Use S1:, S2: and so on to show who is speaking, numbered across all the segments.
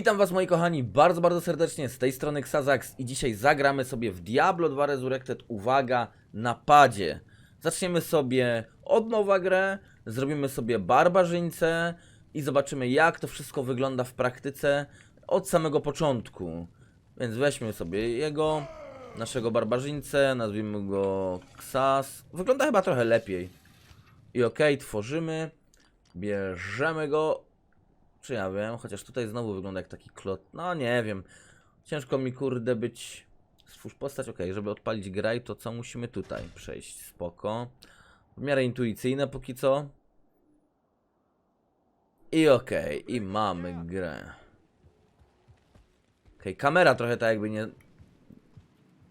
S1: Witam was moi kochani bardzo, bardzo serdecznie, z tej strony Xazax i dzisiaj zagramy sobie w Diablo 2 Resurrected, uwaga, na padzie. Zaczniemy sobie od nowa grę, zrobimy sobie barbarzyńcę i zobaczymy jak to wszystko wygląda w praktyce od samego początku. Więc weźmy sobie jego, naszego barbarzyńcę, nazwijmy go Xas. Wygląda chyba trochę lepiej. I okej, tworzymy, bierzemy go, czy ja wiem, chociaż tutaj znowu wygląda jak taki klot. No nie wiem. Ciężko mi kurde być. Stwórz postać, ok, żeby odpalić graj, to co musimy tutaj przejść? Spoko. W miarę intuicyjne póki co. I okej, i mamy grę. Okej, kamera trochę tak jakby nie.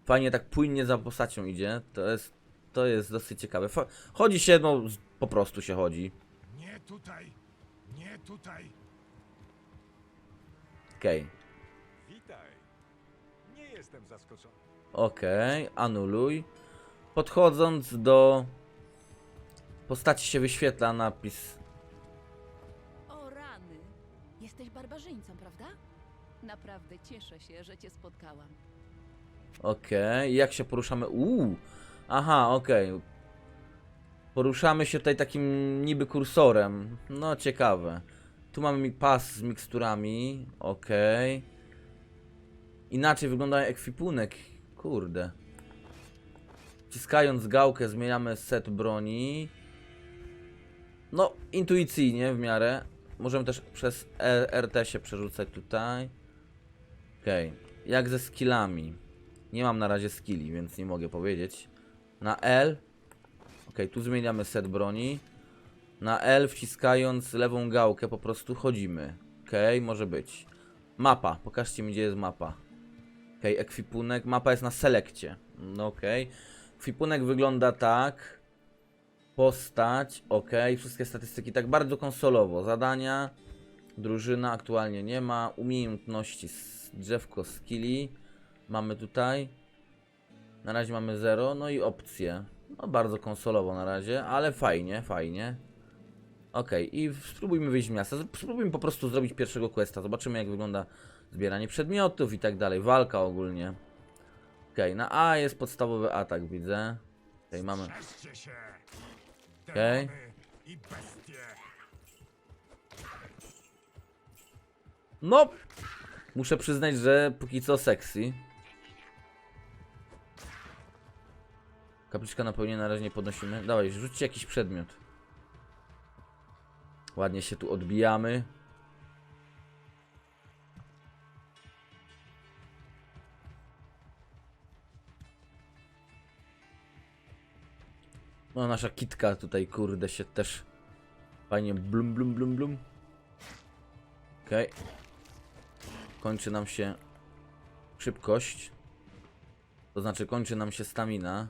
S1: Fajnie tak płynnie za postacią idzie. To jest. To jest dosyć ciekawe. Chodzi się, no po prostu się chodzi.
S2: Nie tutaj! Nie tutaj!
S1: Okej.
S3: Witaj. Nie jestem zaskoczony.
S1: Okej, anuluj. Podchodząc do postaci się wyświetla napis.
S4: O rany! Jesteś barbarzyńcą, prawda? Naprawdę cieszę się, że cię spotkałam.
S1: Okej, jak się poruszamy? Uuu, aha, okej. Poruszamy się tutaj takim niby kursorem. No, ciekawe. Tu mamy mi pas z miksturami. Okej. Inaczej wygląda ekwipunek. Kurde. Wciskając gałkę zmieniamy set broni. No, intuicyjnie w miarę. Możemy też przez RT się przerzucać tutaj. Okej. Jak ze skillami. Nie mam na razie skilli, więc nie mogę powiedzieć. Na L. Ok, tu zmieniamy set broni. Na L wciskając lewą gałkę po prostu chodzimy. Ok, może być. Mapa. Pokażcie mi gdzie jest mapa. Ok, ekwipunek. Mapa jest na selekcie. No ok. Ekwipunek wygląda tak. Postać. Ok, wszystkie statystyki tak bardzo konsolowo. Zadania. Drużyna aktualnie nie ma. Umiejętności. Drzewko skilli. Mamy tutaj. Na razie mamy 0. No i opcje. No bardzo konsolowo na razie, ale fajnie, fajnie. Okej, i w- spróbujmy wyjść z miasta. Spróbujmy po prostu zrobić pierwszego questa. Zobaczymy jak wygląda zbieranie przedmiotów i tak dalej. Walka ogólnie. Okej, na A jest podstawowy atak, widzę. Okej, mamy.
S2: Strzeżcie się!
S1: Okej.
S2: I bestie!
S1: No! Muszę przyznać, że póki co sexy. Kapliczka napełnienia na razie nie podnosimy. Dawaj, rzućcie jakiś przedmiot. Ładnie się tu odbijamy. No nasza kitka tutaj kurde się też fajnie blum blum blum blum. Okej. Kończy nam się szybkość. To znaczy kończy nam się stamina.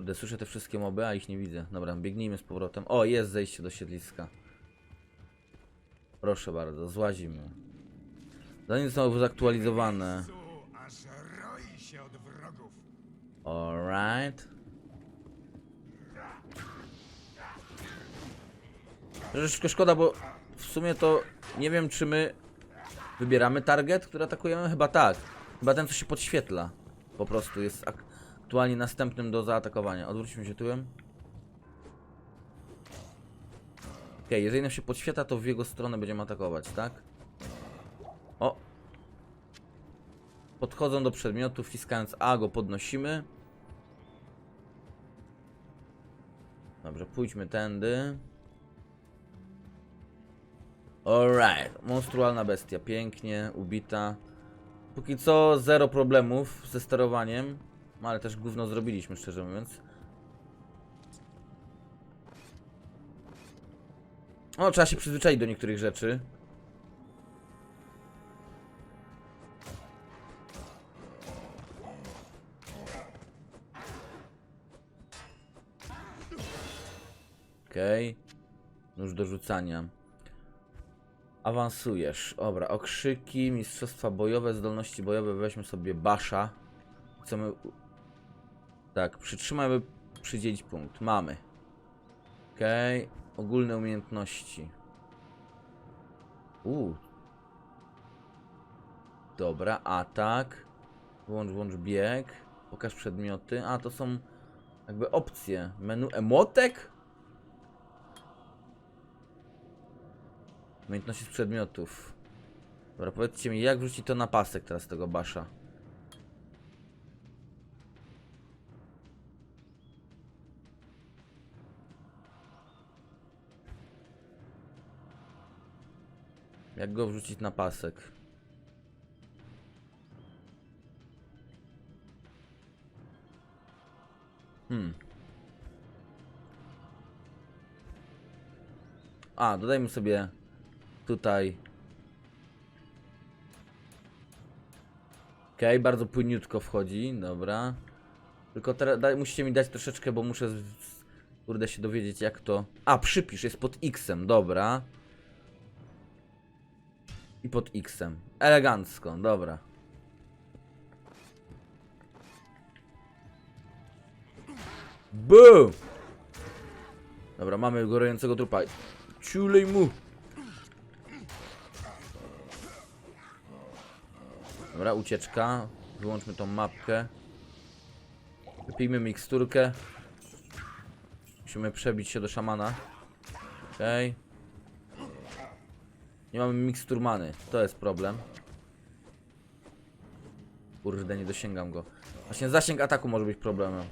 S1: Kurde, słyszę te wszystkie moby, a ich nie widzę. Dobra, biegnijmy z powrotem. O, jest zejście do siedliska. Proszę bardzo, złazimy. Zaktualizowane.
S2: Roi się od wrogów!
S1: Alright. Troszeczkę szkoda, bo w sumie to nie wiem, czy my wybieramy target, który atakujemy. Chyba tak. Chyba ten, co się podświetla. Po prostu jest aktualnie następnym do zaatakowania. Odwróćmy się tyłem. Okej, jeżeli nam się podświetla, to w jego stronę będziemy atakować, tak? O! Podchodzą do przedmiotu, wciskając A go podnosimy. Dobrze, pójdźmy tędy. Alright, monstrualna bestia, pięknie, ubita. Póki co zero problemów ze sterowaniem, no ale też gówno zrobiliśmy, szczerze mówiąc. O, trzeba się przyzwyczaić do niektórych rzeczy. Okej. Nóż do rzucania. Awansujesz. Dobra, okrzyki, mistrzostwa bojowe, zdolności bojowe. Weźmy sobie Basza. Chcemy. Tak, przytrzymamy Przydzielić punkt. Mamy. Okej. Ogólne umiejętności. Uuu. Dobra, atak. Włącz, włącz bieg. Pokaż przedmioty. A, to są jakby opcje. Menu emotek? Umiejętności z przedmiotów. Dobra, powiedzcie mi, jak wrzucić to na pasek teraz tego basza? Jak go wrzucić na pasek? Hmm. A, dodajmy sobie tutaj. Okej, bardzo płyniutko wchodzi, dobra. Tylko teraz daj, musicie mi dać troszeczkę, bo muszę kurde się dowiedzieć jak to... A, przypisz, jest pod X-em, dobra. I pod X-em. Elegancko, dobra. Boom! Dobra, mamy gorącego trupa. Ciulej mu! Dobra, ucieczka. Wyłączmy tą mapkę. Wypijmy miksturkę. Musimy przebić się do szamana. Okej. Nie mamy miksturmany. To jest problem. Kurde, nie dosięgam go. Właśnie zasięg ataku może być problemem.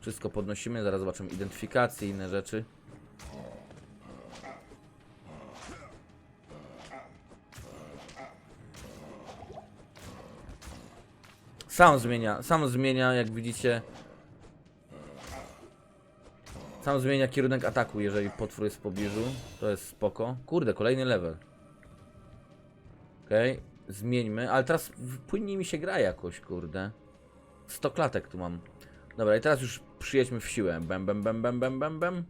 S1: Wszystko podnosimy, zaraz zobaczymy identyfikację i inne rzeczy. Sam zmienia, sam zmienia, jak widzicie. Sam zmienia kierunek ataku, jeżeli potwór jest w pobliżu. To jest spoko. Kurde, kolejny level. Okej, zmieńmy, ale teraz płynnie mi się gra jakoś, kurde. 100 klatek tu mam. Dobra, i teraz już przyjedźmy w siłę. Bem, bem, bem, bem, bem, bem, bem.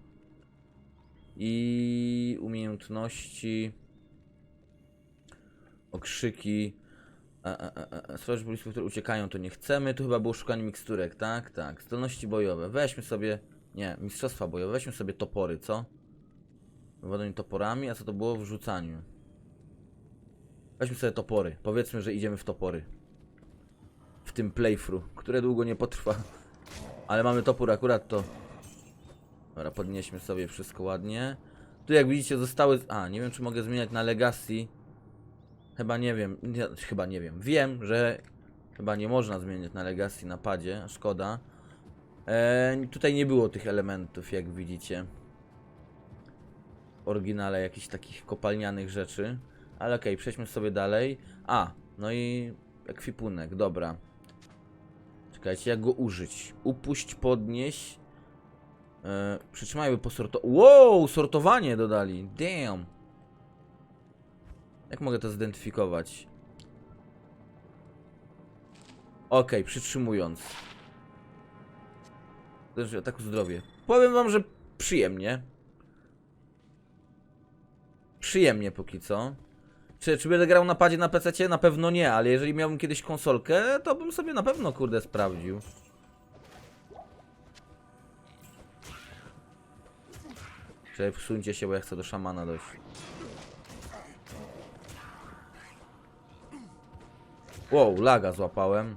S1: I umiejętności. Okrzyki. E, e, e. Straż polisów, które uciekają, to nie chcemy. Tu chyba było szukanie miksturek, tak? Tak. Zdolności bojowe. Weźmy sobie. Nie, mistrzostwa bojowe. Weźmy sobie topory, co? Władanie toporami, a co to było w rzucaniu? Weźmy sobie topory. Powiedzmy, że idziemy w topory. W tym playthrough, które długo nie potrwa. Ale mamy topór akurat to. Dobra, podnieśmy sobie wszystko ładnie. Tu jak widzicie zostały... A, nie wiem czy mogę zmieniać na Legacy. Chyba nie wiem, nie, chyba nie wiem. Wiem, że chyba nie można zmieniać na Legacy na padzie, szkoda. Eee, tutaj nie było tych elementów, jak widzicie. W oryginale jakichś takich kopalnianych rzeczy. Ale okej, przejdźmy sobie dalej. A, no i ekwipunek, dobra. Czekajcie, jak go użyć? Upuść, podnieś. E, przytrzymaj, by posortować. Wow, sortowanie dodali. Damn. Jak mogę to zidentyfikować? Okej, przytrzymując. Zależy ataku zdrowie. Powiem wam, że przyjemnie. Przyjemnie póki co. Czy, czy będę grał na padzie na PC? Na pewno nie, ale jeżeli miałbym kiedyś konsolkę, to bym sobie na pewno kurde sprawdził. Czekaj, wsuńcie się, bo ja chcę do szamana dojść. Wow, laga złapałem.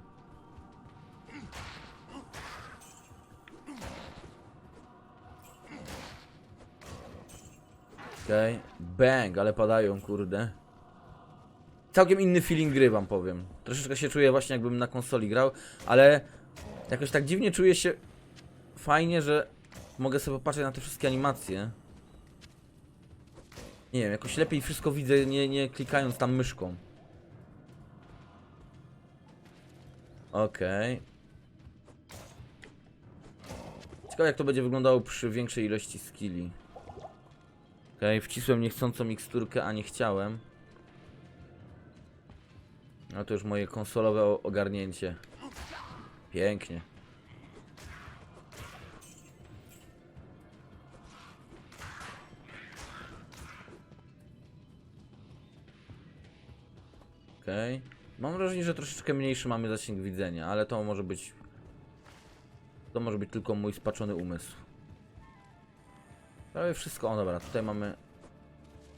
S1: Okej, bang, ale padają, kurde. Całkiem inny feeling gry wam powiem. Troszeczkę się czuję właśnie jakbym na konsoli grał, ale jakoś tak dziwnie czuję się fajnie, że mogę sobie popatrzeć na te wszystkie animacje. Nie wiem, jakoś lepiej wszystko widzę, nie, nie klikając tam myszką. Okej. Ciekawe jak to będzie wyglądało przy większej ilości skilli. Okej, wcisłem niechcącą miksturkę, a nie chciałem. No to już moje konsolowe ogarnięcie. Pięknie. Okej. Mam wrażenie, że troszeczkę mniejszy mamy zasięg widzenia, ale to może być... To może być tylko mój spaczony umysł. Prawie wszystko. O dobra, tutaj mamy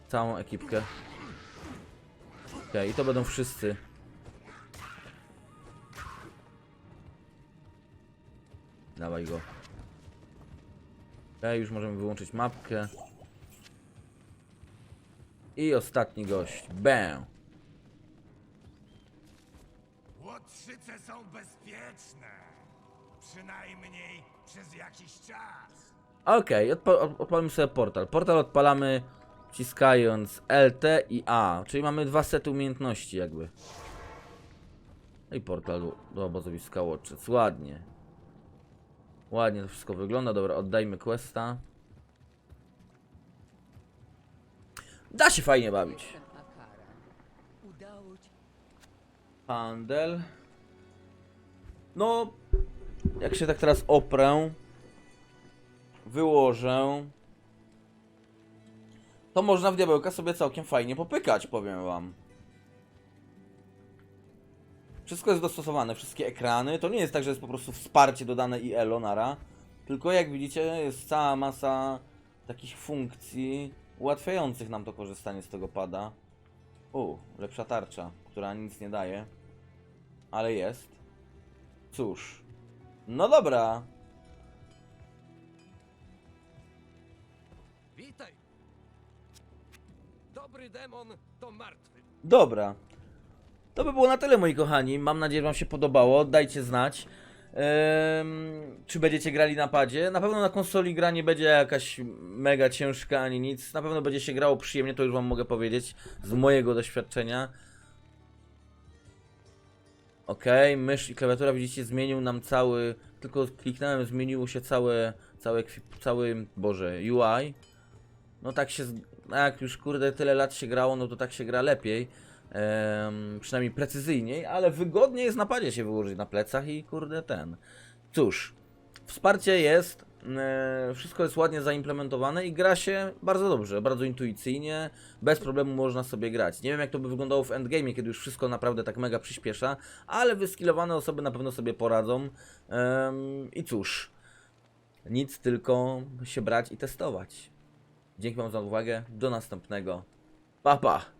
S1: całą ekipkę. Okej, i to będą wszyscy. Dawaj go. Okej, już możemy wyłączyć mapkę. I ostatni gość. Bam!
S2: Łotrzyce są bezpieczne. Przynajmniej przez jakiś czas.
S1: Okej, odpa od- odpalmy sobie portal. Portal odpalamy wciskając LT i A, czyli mamy dwa sety umiejętności jakby. No i portal do, do obozowiska Watchers. Ładnie. Ładnie to wszystko wygląda. Dobra, oddajmy questa. Da się fajnie bawić. Handel. No, jak się tak teraz oprę, wyłożę, to można w diabełka sobie całkiem fajnie popykać, powiem wam. Wszystko jest dostosowane, wszystkie ekrany. To nie jest tak, że jest po prostu wsparcie dodane i elo nara. Tylko jak widzicie, jest cała masa takich funkcji ułatwiających nam to korzystanie z tego pada. U, lepsza tarcza, która nic nie daje. Ale jest. Cóż. No dobra.
S5: Dobry demon to martwy.
S1: Dobra. To by było na tyle, moi kochani. Mam nadzieję, że Wam się podobało. Dajcie znać. Czy będziecie grali na padzie? Na pewno na konsoli gra nie będzie jakaś mega ciężka ani nic. Na pewno będzie się grało przyjemnie, to już Wam mogę powiedzieć z mojego doświadczenia. Ok, mysz i klawiatura widzicie zmienił nam cały. Tylko kliknąłem, zmieniło się całe, całe, cały, boże, UI. No tak się, no jak już kurde tyle lat się grało, no to tak się gra lepiej. Em, przynajmniej precyzyjniej, ale wygodnie jest na padzie się wyłożyć na plecach i kurde ten. Cóż, wsparcie jest, e, wszystko jest ładnie zaimplementowane i gra się bardzo dobrze, bardzo intuicyjnie, bez problemu można sobie grać. Nie wiem jak to by wyglądało w endgame, kiedy już wszystko naprawdę tak mega przyspiesza, ale wyskillowane osoby na pewno sobie poradzą. Em, I cóż, nic tylko się brać i testować. Dzięki Wam za uwagę, do następnego. Pa pa!